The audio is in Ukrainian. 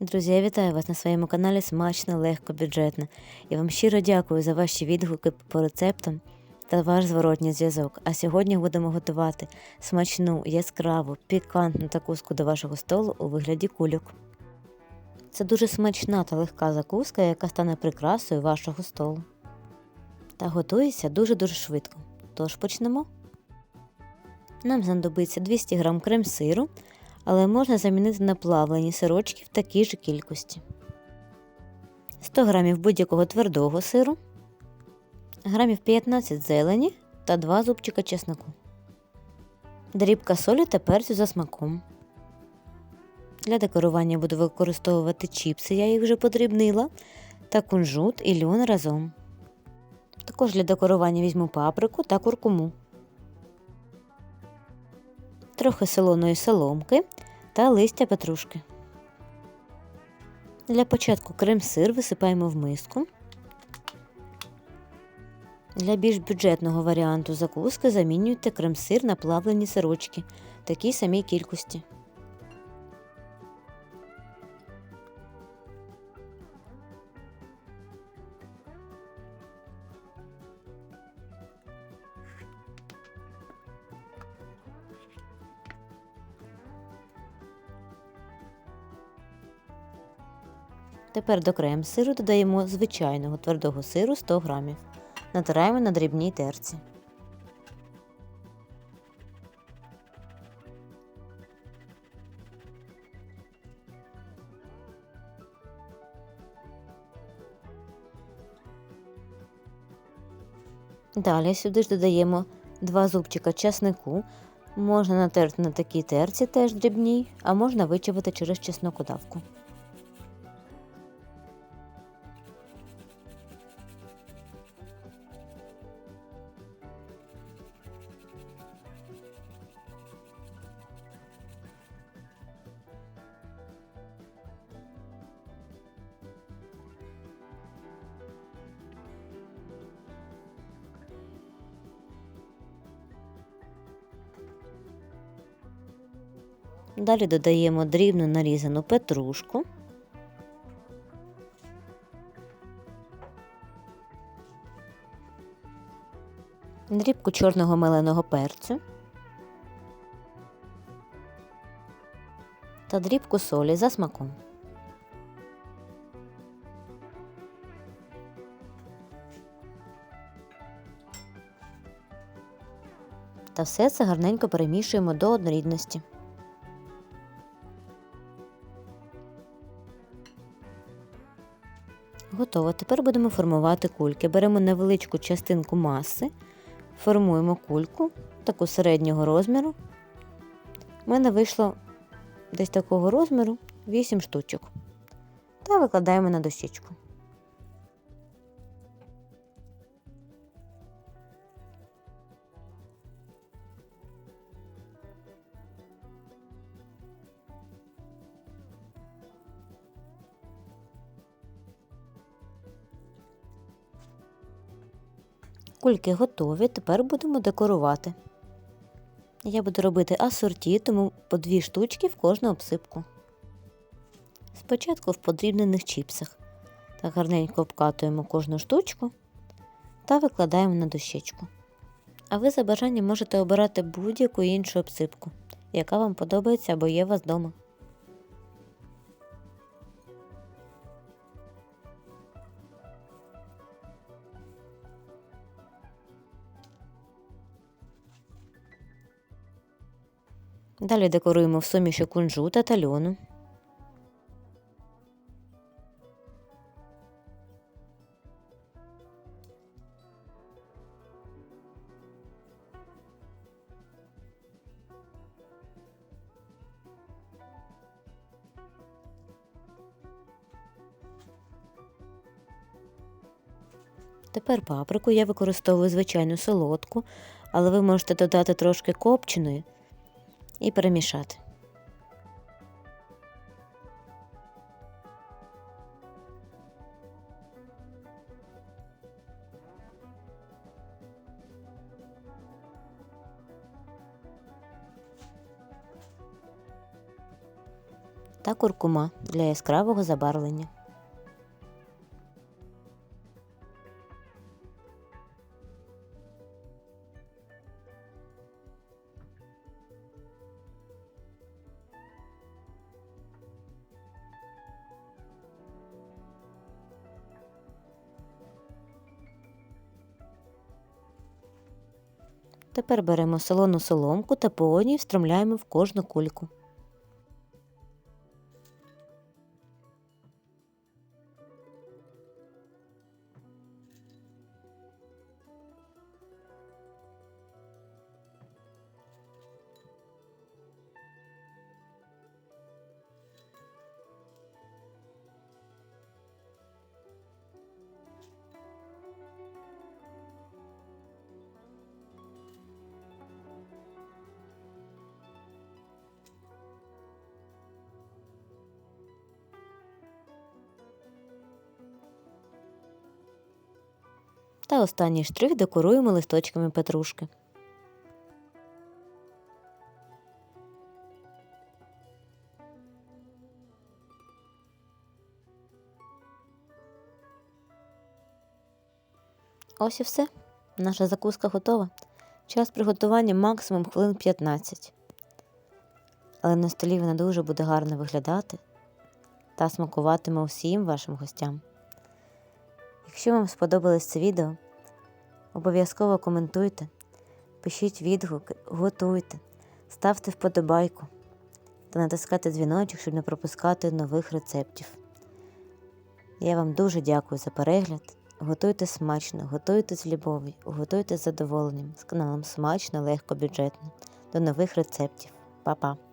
Друзі, я вітаю вас на своєму каналі Смачно, легко, бюджетно. Я вам щиро дякую за ваші відгуки по рецептам та ваш зворотній зв'язок. А сьогодні будемо готувати смачну, яскраву, пікантну закуску до вашого столу у вигляді кульок. Це дуже смачна та легка закуска, яка стане прикрасою вашого столу. Та готується дуже-дуже швидко. Тож почнемо. Нам знадобиться 200 г крем-сиру, але можна замінити на плавлені сирочки в такій ж кількості. 100 г будь-якого твердого сиру, грамів 15 зелені та 2 зубчика чеснику, дрібка солі та перцю за смаком. Для декорування буду використовувати чіпси, я їх вже подрібнила, та кунжут і льон разом. Також для декорування візьму паприку та куркуму, трохи солоної соломки та листя петрушки. Для початку крем-сир висипаємо в миску. Для більш бюджетного варіанту закуски замінюйте крем-сир на плавлені сирочки в такій самій кількості. Тепер до крем-сиру додаємо звичайного твердого сиру 100 грамів. Натираємо на дрібній терці. Далі сюди ж додаємо 2 зубчика часнику. Можна натерти на такій терці теж дрібній, а можна вичавити через чеснокодавку. Далі додаємо дрібно нарізану петрушку. Дрібку чорного меленого перцю та дрібку солі за смаком. Та все це гарненько перемішуємо до однорідності. Готово. Тепер будемо формувати кульки. Беремо невеличку частинку маси, формуємо кульку таку середнього розміру. У мене вийшло десь такого розміру 8 штучок. Та викладаємо на дощечку. Кульки готові, тепер будемо декорувати. Я буду робити асорті, тому по дві штучки в кожну обсипку. Спочатку в подрібнених чіпсах. Так гарненько обкатуємо кожну штучку та викладаємо на дощечку. А ви за бажанням можете обирати будь-яку іншу обсипку, яка вам подобається або є у вас вдома. Далі декоруємо в суміші кунжута та льону. Тепер паприку я використовую звичайну солодку, але ви можете додати трошки копченої і перемішати. та куркума для яскравого забарвлення. Тепер беремо солону соломку та по одній встромляємо в кожну кульку. Та останній штрих декоруємо листочками петрушки. Ось і все. Наша закуска готова. Час приготування максимум хвилин 15. Але на столі вона дуже буде гарно виглядати та смакуватиме усім вашим гостям. Якщо вам сподобалось це відео, обов'язково коментуйте, пишіть відгуки, готуйте, ставте вподобайку та натискайте дзвіночок, щоб не пропускати нових рецептів. Я вам дуже дякую за перегляд. Готуйте смачно, готуйте з любов'ю, готуйте з задоволенням з каналом Смачно, легко, бюджетно. До нових рецептів. Па-па!